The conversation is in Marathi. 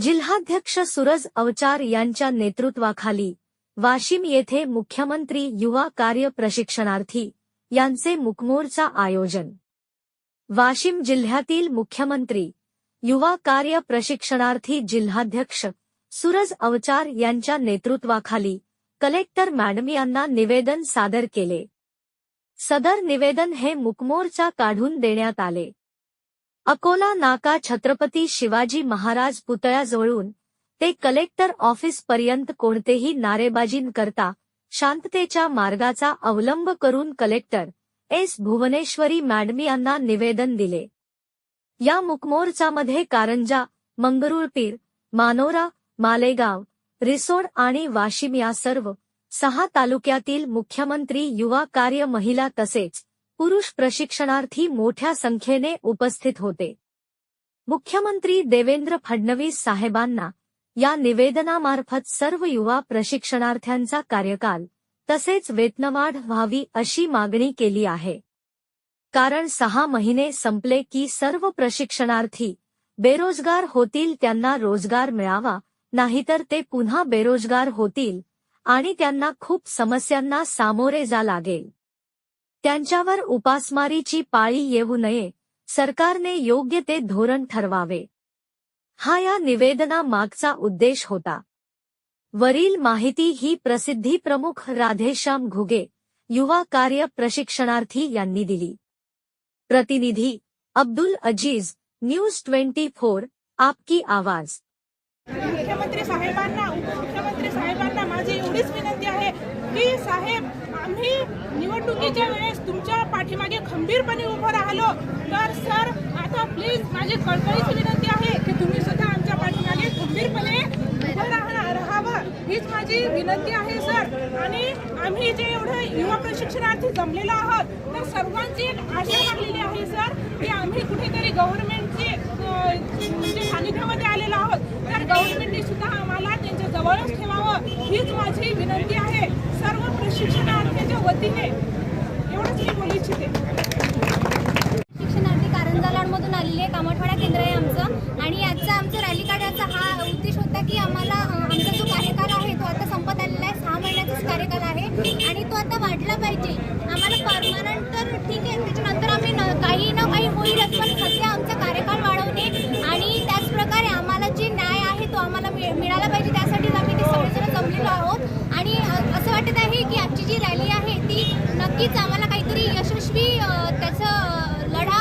जिल्हाध्यक्ष सुरज अवचार यांच्या नेतृत्वाखाली वाशिम येथे मुख्यमंत्री युवा कार्य प्रशिक्षणार्थी यांचे मुकमोर्चा आयोजन. वाशिम जिल्ह्यातील मुख्यमंत्री युवा कार्य प्रशिक्षणार्थी जिल्हाध्यक्ष सुरज अवचार यांच्या नेतृत्वाखाली कलेक्टर मॅडम यांना निवेदन सादर केले. सदर निवेदन हे मुकमोर्चा काढून देण्यात आले. अकोला नाका छत्रपती शिवाजी महाराज पुतळ्याजवळून ते कलेक्टर ऑफिस पर्यंत कोणतेही नारेबाजी करता शांततेच्या मार्गाचा अवलंब करून कलेक्टर एस. भुवनेश्वरी मॅडम यांना निवेदन दिले. या मुकमोर्चामध्ये कारंजा मंगरुळपीर मानोरा मालेगाव रिसोड आणि वाशिम या सर्व सहा तालुक्यातील मुख्यमंत्री युवा कार्य महिला तसेच पुरुष प्रशिक्षणार्थी मोठ्या संख्येने उपस्थित होते. मुख्यमंत्री देवेंद्र फडणवीस साहेबांना या निवेदनामार्फत सर्व युवा प्रशिक्षणार्थ्यांचा कार्यकाल तसेच वेतनवाढ व्हावी अशी मागणी केली आहे. कारण सहा महिने संपले की सर्व प्रशिक्षणार्थी बेरोजगार होतील त्यांना रोजगार मिळावा नाहीतर ते पुन्हा बेरोजगार होतील आणि त्यांना खूप समस्यांना सामोरे जा लागेल. त्यांच्यावर उपासमारीची पाळी येऊ नये. सरकारने योग्य ते धोरण ठरवावे. हा या निवेदना मागचा उद्देश होता. वरील माहिती ही प्रसिद्धी प्रमुख राधेश्याम घुगे युवा कार्य प्रशिक्षणार्थी यांनी दिली. प्रतिनिधी Abdul Aziz news twenty four आपकी आवाज. मुख्यमंत्री साहेबांना उपमुख्यमंत्री साहेबांना माझी एवढीच विनंती आहे की साहेब आम्ही निवडणुकीच्या वेळेस तुमच्या पाठीमागे खंबीरपणे उभं राहिलो. तर सर आता प्लीज माझी कळकळीची विनंती आहे की तुम्ही सुद्धा आमच्या पाठीमागे खंबीरपणे उभं राहणार राहावं हीच माझी विनंती आहे सर. आणि आम्ही जे एवढं युवा प्रशिक्षणार्थी जमलेलो आहोत तर सर्वांची एक आशा लागलेली आहे सर की आम्ही कुठेतरी गव्हर्नमेंटचे म्हणजे सानिध्यामध्ये आलेलो आहोत. गव्हर्नमेंटने सुद्धा आम्हाला त्यांच्या जवळच ठेवावं हीच माझी विनंती आहे. सर्व प्रशिक्षणार्थीच्या वतीने एवढंच मी बोलू इच्छिते. कारंजालांमधून कारंजा लाडमधून आलेले कामठवाडा केंद्र आहे आमचं. आणि याचा आमचं रॅली काढायचा हा उद्देश होता की आम्हाला आमचा जो कार्यकाल आहे तो आता संपत आलेला आहे. सहा महिन्याचाच कार्यकाल आहे. आणि तो आता वाढला पाहिजे. आम्हाला परमनंट तर ठीक आहे. त्याच्यानंतर आम्ही न काही ही जी रॅली आहे ती नक्कीच आम्हाला काहीतरी यशस्वी त्याचं लढा